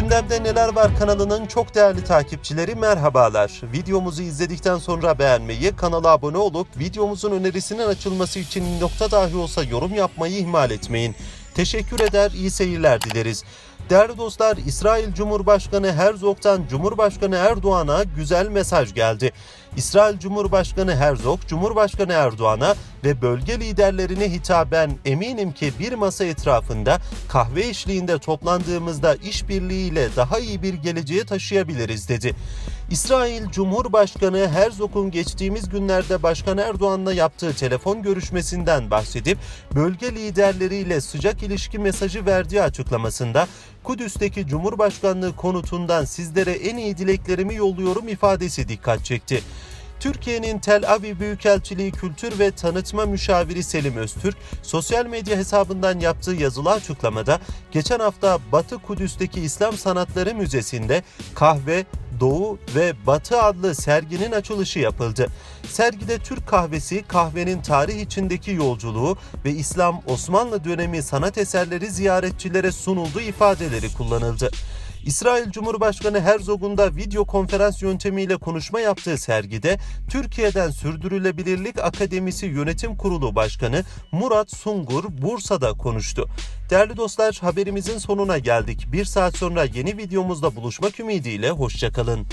Gündemde Neler Var kanalının çok değerli takipçileri merhabalar. Videomuzu izledikten sonra beğenmeyi, kanala abone olup videomuzun önerisinin açılması için nokta dahi olsa yorum yapmayı ihmal etmeyin. Teşekkür eder, iyi seyirler dileriz. Değerli dostlar, İsrail Cumhurbaşkanı Herzog'tan Cumhurbaşkanı Erdoğan'a güzel mesaj geldi. İsrail Cumhurbaşkanı Herzog, Cumhurbaşkanı Erdoğan'a ve bölge liderlerine hitaben eminim ki bir masa etrafında kahve eşliğinde toplandığımızda işbirliğiyle daha iyi bir geleceğe taşıyabiliriz dedi. İsrail Cumhurbaşkanı Herzog'un geçtiğimiz günlerde Başkan Erdoğan'la yaptığı telefon görüşmesinden bahsedip bölge liderleriyle sıcak ilişki mesajı verdiği açıklamasında Kudüs'teki Cumhurbaşkanlığı konutundan sizlere en iyi dileklerimi yolluyorum ifadesi dikkat çekti. Türkiye'nin Tel Aviv Büyükelçiliği Kültür ve Tanıtma Müşaviri Selim Öztürk, sosyal medya hesabından yaptığı yazılı açıklamada geçen hafta Batı Kudüs'teki İslam Sanatları Müzesi'nde kahve, Doğu ve Batı adlı serginin açılışı yapıldı. Sergide Türk kahvesi, kahvenin tarih içindeki yolculuğu ve İslam Osmanlı dönemi sanat eserleri ziyaretçilere sunuldu ifadeleri kullanıldı. İsrail Cumhurbaşkanı Herzog'un da video konferans yöntemiyle konuşma yaptığı sergide Türkiye'den Sürdürülebilirlik Akademisi Yönetim Kurulu Başkanı Murat Sungur Bursa'da konuştu. Değerli dostlar haberimizin sonuna geldik. Bir saat sonra yeni videomuzda buluşmak ümidiyle hoşçakalın.